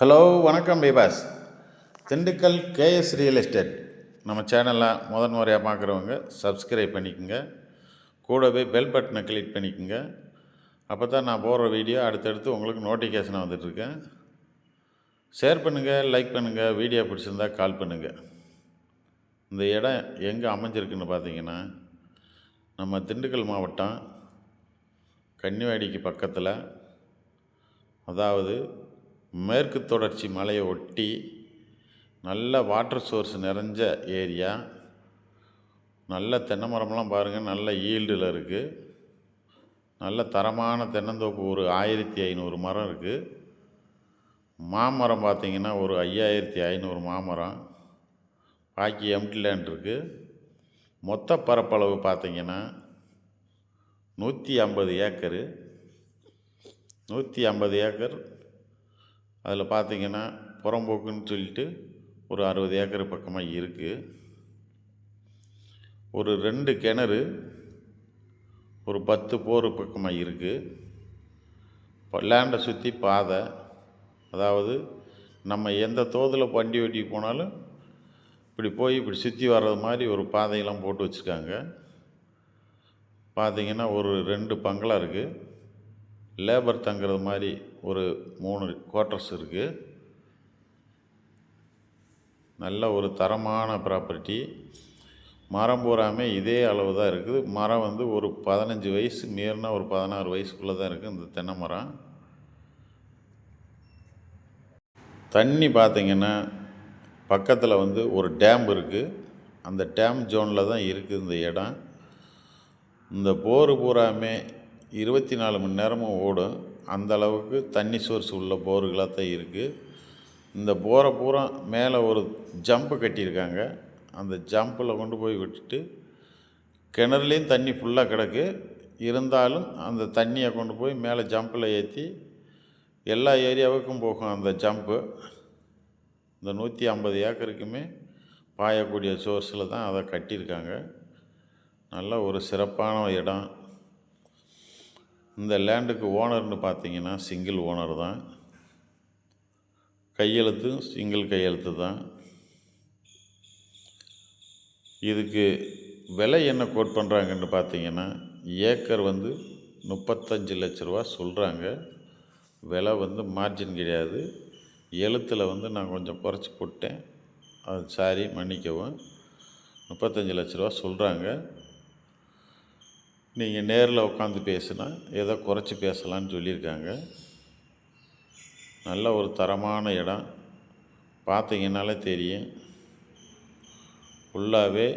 Hello வணக்கம் bypass Dindigul KS real estate நம்ம சேனலில் முதன் முறையாக பார்க்குறவங்க சப்ஸ்கிரைப் பண்ணிக்கோங்க. கூடவே பெல் பட்டனை கிளிக் பண்ணிக்கோங்க. அப்போ தான் நான் போடுற வீடியோ அடுத்தடுத்து உங்களுக்கு நோட்டிஃபிகேஷனாக வந்துட்டுருக்கேன் ஷேர் பண்ணுங்கள் லைக் பண்ணுங்கள் வீடியோ பிடிச்சிருந்தா கால் பண்ணுங்கள் இந்த இடம் எங்கே அமைஞ்சிருக்குன்னு பார்த்தீங்கன்னா நம்ம திண்டுக்கல் மாவட்டம் கன்னிவாடிக்கு பக்கத்தில். அதாவது மேற்கு தொடர்ச்சி மலையை ஒட்டி நல்ல வாட்டர் சோர்ஸ் நிறைஞ்ச ஏரியா நல்ல தென்னை மரம்லாம் பாருங்கள் நல்ல ஈல்டில் இருக்குது நல்ல தரமான தென்னந்தோப்பு ஒரு ஆயிரத்தி ஐநூறு மரம் இருக்குது மாமரம் பார்த்திங்கன்னா ஒரு ஐயாயிரத்தி ஐநூறு மாமரம். பாக்கி எம்டி லேண்ட் இருக்குது மொத்த பரப்பளவு பார்த்திங்கன்னா நூற்றி ஐம்பது ஏக்கரு. நூற்றி ஐம்பது ஏக்கர் அதில் பார்த்தீங்கன்னா புறம்போக்குன்னு சொல்லிட்டு ஒரு அறுபது ஏக்கர் பக்கமாக இருக்குது ஒரு ரெண்டு கிணறு ஒரு பத்து போர் பக்கமாக இருக்குது லேண்டை சுற்றி பாதை. அதாவது நம்ம எந்த தோதில் வண்டி ஓட்டி போனாலும் இப்படி போய் இப்படி சுற்றி வர்றது மாதிரி ஒரு பாதையெல்லாம் போட்டு வச்சுருக்காங்க. பார்த்தீங்கன்னா ஒரு ரெண்டு பங்களா இருக்குது லேபர் தங்குறது மாதிரி ஒரு மூணு குவார்ட்டர்ஸ் இருக்குது நல்ல ஒரு தரமான ப்ராப்பர்ட்டி மரம் பூராமே இதே அளவு தான் இருக்குது. மரம் வந்து ஒரு பதினஞ்சு வயசு மீறினா ஒரு பதினாறு வயசுக்குள்ளே தான் இருக்குது இந்த தென்னை மரம். தண்ணி பார்த்திங்கன்னா பக்கத்தில் வந்து ஒரு டேம் இருக்குது அந்த டேம் ஜோனில் தான் இருக்குது இந்த இடம். இந்த போர் பூராமே இருபத்தி நாலு மணி நேரமும் ஓடும். அந்த அளவுக்கு தண்ணி சோர்ஸ் உள்ள போர்களாக தான் இருக்குது இந்த போரை பூரா மேலே ஒரு ஜம்ப்பு கட்டியிருக்காங்க. அந்த ஜம்பில் கொண்டு போய் விட்டுட்டு கிணறுலேயும் தண்ணி ஃபுல்லாக கிடக்கு. இருந்தாலும் அந்த தண்ணியை கொண்டு போய் மேலே ஜம்பில் ஏற்றி எல்லா ஏரியாவுக்கும் போகும் அந்த ஜம்ப்பு இந்த நூற்றி ஐம்பது ஏக்கருக்குமே பாயக்கூடிய சோர்ஸில் தான் அதை கட்டியிருக்காங்க. நல்ல ஒரு சிறப்பான இடம். இந்த லேண்டுக்கு ஓனர்னு பார்த்தீங்கன்னா சிங்கிள் ஓனர் தான். கையெழுத்து சிங்கிள் கையெழுத்து தான். இதுக்கு விலை என்ன கோட் பண்ணுறாங்கன்னு பார்த்தீங்கன்னா ஏக்கர் வந்து முப்பத்தஞ்சு லட்ச ரூபா சொல்கிறாங்க விலை வந்து மார்ஜின் கிடையாது. எழுத்தில் வந்து நான் கொஞ்சம் குறைச்சி போட்டேன். அது சாரி மன்னிக்கவும். முப்பத்தஞ்சு லட்ச ரூபா சொல்கிறாங்க நீங்கள் நேரில் உட்காந்து பேசுனா ஏதோ குறைச்சி பேசலான்னு சொல்லியிருக்காங்க. நல்ல ஒரு தரமான இடம். பார்த்தீங்கன்னாலே தெரியும். ஃபுல்லாகவே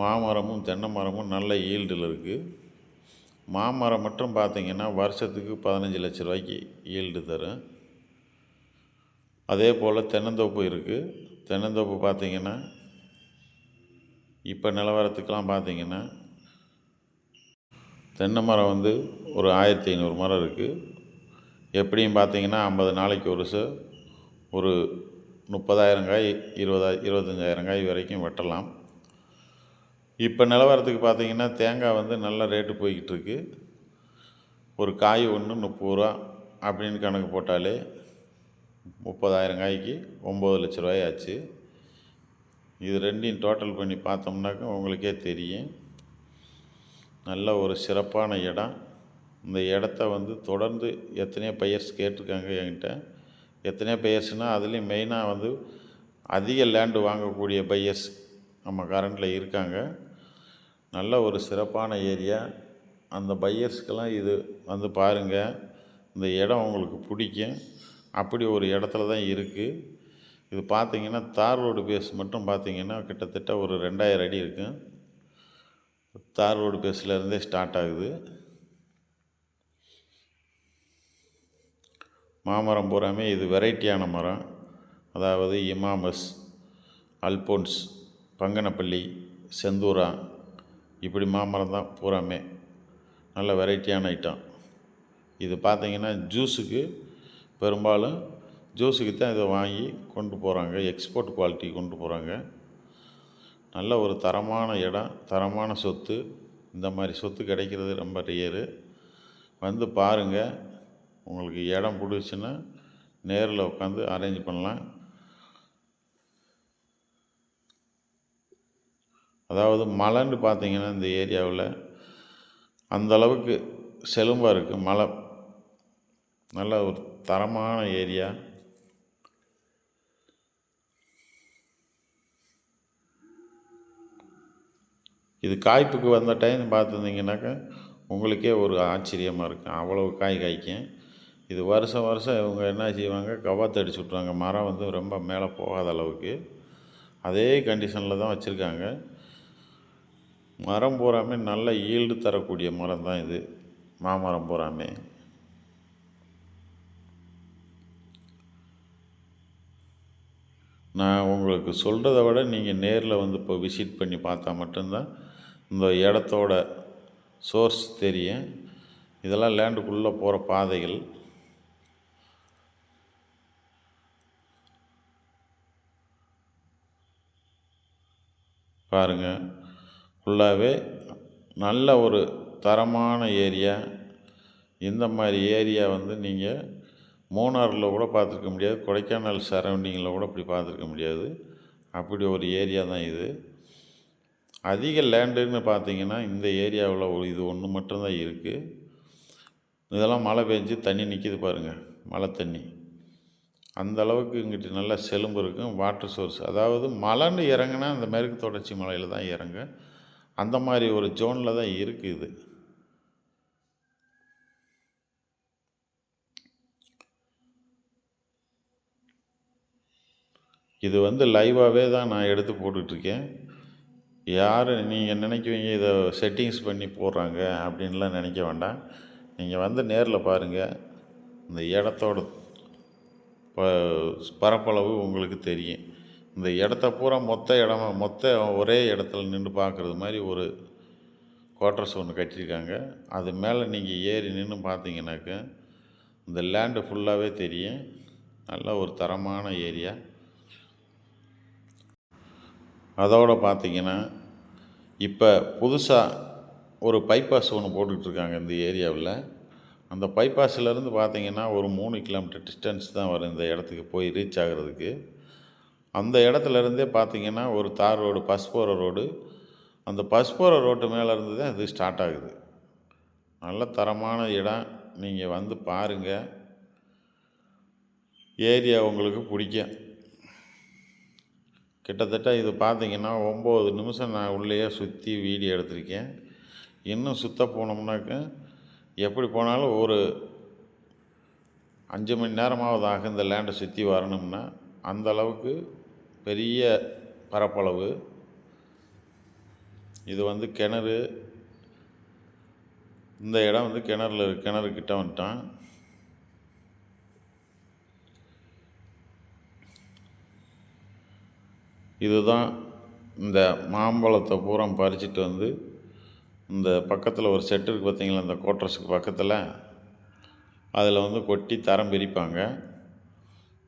மாமரமும் தென்னை மரமும் நல்ல ஈல்டில் இருக்குது மாமரம் மட்டும் பார்த்தீங்கன்னா வருஷத்துக்கு பதினஞ்சு லட்ச ரூபாய்க்கு ஈல்டு தரும். அதே போல் தென்னந்தோப்பு இருக்குது தென்னந்தோப்பு பார்த்தீங்கன்னா இப்போ நிலவரத்துக்கெலாம் பார்த்தீங்கன்னா தென்னை மரம் வந்து ஒரு ஆயிரத்தி ஐநூறு மரம் இருக்குது எப்படியும் பார்த்தீங்கன்னா ஐம்பது நாளைக்கு ஒரு ச ஒரு முப்பதாயிரம் காய் இருபதா இருபத்தஞ்சாயிரம் காய் வரைக்கும் வெட்டலாம். இப்போ நிலவரத்துக்கு பார்த்தீங்கன்னா தேங்காய் வந்து நல்ல ரேட்டு போய்கிட்டுருக்கு ஒரு காய் ஒன்று முப்பது ரூபா அப்படின்னு கணக்கு போட்டாலே முப்பதாயிரம் காய்க்கு ஒம்பது லட்ச ரூபாய் ஆச்சு. இது ரெண்டையும் டோட்டல் பண்ணி பார்த்தோம்னாக்கா உங்களுக்கே தெரியும். நல்ல ஒரு சிறப்பான இடம். இந்த இடத்த வந்து தொடர்ந்து எத்தனையோ பையர்ஸ் கேட்டிருக்காங்க என்கிட்ட. எத்தனையோ பெயர்ஸ்னால் அதுலேயும் மெயினாக வந்து அதிக லேண்டு வாங்கக்கூடிய பையர்ஸ் நம்ம கரண்டில் இருக்காங்க. நல்ல ஒரு சிறப்பான ஏரியா அந்த பையர்ஸ்க்கெல்லாம் இது வந்து பாருங்கள் இந்த இடம் உங்களுக்கு பிடிக்கும். அப்படி ஒரு இடத்துல தான் இருக்குது இது பார்த்தீங்கன்னா தார் ரோடு பேஸ் மட்டும் பார்த்தீங்கன்னா கிட்டத்தட்ட ஒரு ரெண்டாயிரம் அடி இருக்கும். தார் ரோடு பேஸ்லேருந்தே ஸ்டார்ட் ஆகுது. மாமரம் பூராமே இது வெரைட்டியான மரம். அதாவது இமாமஸ் அல்போன்ஸ் பங்கனப்பள்ளி செந்தூரா இப்படி மாமரம் தான் பூராமே. நல்ல வெரைட்டியான ஐட்டம். இது பார்த்திங்கன்னா ஜூஸுக்கு பெரும்பாலும் ஜூஸுக்கு தான் இதை வாங்கி கொண்டு போகிறாங்க எக்ஸ்போர்ட் குவாலிட்டி கொண்டு போகிறாங்க நல்ல ஒரு தரமான இடம் தரமான சொத்து. இந்த மாதிரி சொத்து கிடைக்கிறது ரொம்ப ரேரு வந்து பாருங்கள் உங்களுக்கு இடம் பிடிச்சின்னா நேரில் உட்காந்து அரேஞ்ச் பண்ணலாம். அதாவது மலைன்னு பார்த்தீங்கன்னா இந்த ஏரியாவில் அந்த அளவுக்கு செலும்பாக இருக்குது மலை. நல்ல ஒரு தரமான ஏரியா. இது காய்ப்புக்கு வந்த டைம் பார்த்துருந்தீங்கன்னாக்கா உங்களுக்கே ஒரு ஆச்சரியமாக இருக்கும் அவ்வளோ காய் காய்க்கும். இது வருஷம் வருஷம் இவங்க என்ன செய்வாங்க கவாத்து அடிச்சு விட்ருவாங்க மரம் வந்து ரொம்ப மேலே போகாத அளவுக்கு. அதே கண்டிஷனில் தான் வச்சுருக்காங்க. மரம் பூராமே நல்ல ஈல்டு தரக்கூடிய மரம் தான் இது. மாமரம் பூராமே. நான் உங்களுக்கு சொல்கிறத விட நீங்கள் நேரில் வந்து இப்போ விசிட் பண்ணி பார்த்தா மட்டும்தான் இந்த இடத்தோட சோர்ஸ் தெரியும். இதெல்லாம் லேண்டுக்குள்ளே போகிற பாதைகள். பாருங்கள் ஃபுல்லாகவே நல்ல ஒரு தரமான ஏரியா இந்த மாதிரி ஏரியா வந்து நீங்கள் மூணாரில் கூட பார்த்துருக்க முடியாது. கொடைக்கானல் சரௌண்டிங்கில் கூட இப்படி பார்த்துருக்க முடியாது. அப்படி ஒரு ஏரியா தான் இது. அதிக லேண்டுன்னு பார்த்தீங்கன்னா இந்த ஏரியாவில் ஒரு இது ஒன்று மட்டும்தான் இருக்குது இதெல்லாம் மழை பெஞ்சு தண்ணி நிற்கிது பாருங்கள் மழை தண்ணி. அந்த அளவுக்கு இங்கிட்டு நல்லா செலும்பு இருக்கும் வாட்டர் சோர்ஸ் அதாவது மலைன்னு இறங்குனா அந்த மேற்கு தொடர்ச்சி மலையில் தான் இறங்கு. அந்த மாதிரி ஒரு ஜோனில் தான் இருக்குது இது. இது வந்து லைவாகவே தான் நான் எடுத்து போட்டுட்ருக்கேன் யார் நீங்கள் நினைக்குவீங்க இதை செட்டிங்ஸ் பண்ணி போடுறாங்க அப்படின்லாம் நினைக்க வேண்டாம். நீங்கள் வந்து நேரில் பாருங்கள் இந்த இடத்தோட ப பரப்பளவு உங்களுக்கு தெரியும். இந்த இடத்த பூரா மொத்த இடமா மொத்த ஒரே இடத்துல நின்று பார்க்குறது மாதிரி ஒரு குவார்ட்டர்ஸ் ஒன்று கட்டியிருக்காங்க. அது மேலே நீங்கள் ஏறி நின்று பார்த்தீங்கன்னாக்க இந்த லேண்டு ஃபுல்லாகவே தெரியும். நல்ல ஒரு தரமான ஏரியா அதோடு பார்த்தீங்கன்னா இப்போ புதுசாக ஒரு பைபாஸ் ஒன்று போட்டுட்ருக்காங்க இந்த ஏரியாவில். அந்த பைபாஸ்லேருந்து பார்த்தீங்கன்னா ஒரு மூணு கிலோமீட்டர் டிஸ்டன்ஸ் தான் வரும் இந்த இடத்துக்கு போய் ரீச் ஆகிறதுக்கு. அந்த இடத்துலேருந்தே பார்த்தீங்கன்னா ஒரு தார் ரோடு பஸ் போகிற ரோடு. அந்த பஸ் போகிற ரோட்டு மேலேருந்து தான் இது ஸ்டார்ட் ஆகுது. நல்ல தரமான இடம். நீங்கள் வந்து பாருங்கள் ஏரியா உங்களுக்கு பிடிக்கும். கிட்டத்தட்ட இது பார்த்திங்கன்னா ஒம்பது நிமிஷம் நான் உள்ளேயே சுற்றி வீடியோ எடுத்திருக்கேன். இன்னும் சுத்த போனோம்னாக்க எப்படி போனாலும் ஒரு அஞ்சு மணி நேரமாவது ஆகும் இந்த லேண்டை சுற்றி வரணும்னா அந்த அளவுக்கு பெரிய பரப்பளவு. இது வந்து கிணறு. இந்த இடம் வந்து கிணறுல கிணறு கிட்ட வந்துட்டான். இதுதான் இந்த மாம்பழத்தை பூரா பறிச்சிட்டு வந்து இந்த பக்கத்தில் ஒரு செட்டு இருக்குது பார்த்தீங்களா இந்த கோட்ரஸுக்கு பக்கத்தில்? அதில் வந்து கொட்டி தரம் பிரிப்பாங்க.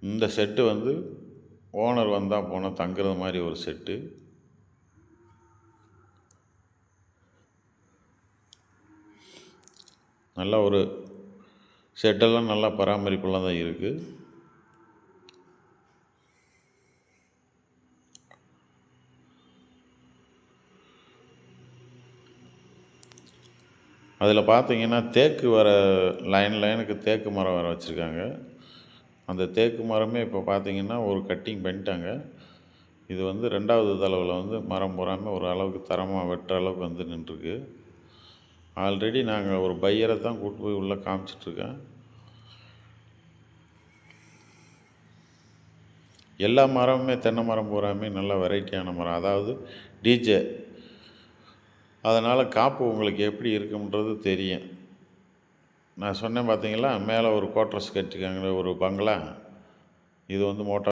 இந்த செட்டு வந்து ஓனர் வந்தால் போனால் தங்குறது மாதிரி ஒரு செட்டு நல்ல ஒரு செட்டெல்லாம் நல்லா பராமரிப்புலாம் தான் இருக்குது அதில் பார்த்தீங்கன்னா தேக்கு வர லைன் லைனுக்கு தேக்கு மரம் வர வச்சுருக்காங்க. அந்த தேக்கு மரமே இப்போ பார்த்தீங்கன்னா ஒரு கட்டிங் பண்ணிட்டாங்க. இது வந்து ரெண்டாவது தளவில் வந்து மரம் பூராமல் ஒரு அளவுக்கு தரமாக வெட்டுற அளவுக்கு வந்து நின்றுருக்கு. ஆல்ரெடி நாங்கள் ஒரு பையரை தான் கூட்டு போய் உள்ளே காமிச்சிட்ருக்கேன் எல்லா மரமுமே தென்னை மரம் பூராமே நல்ல வெரைட்டியான மரம். அதாவது டிஜே அதனால் காப்பு உங்களுக்கு எப்படி இருக்கும்ன்றது தெரியும். நான் சொன்னேன் பார்த்தீங்களா மேலே ஒரு குவார்ட்டர்ஸ் கட்டிருக்காங்க ஒரு பங்களா இது வந்து மோட்டார்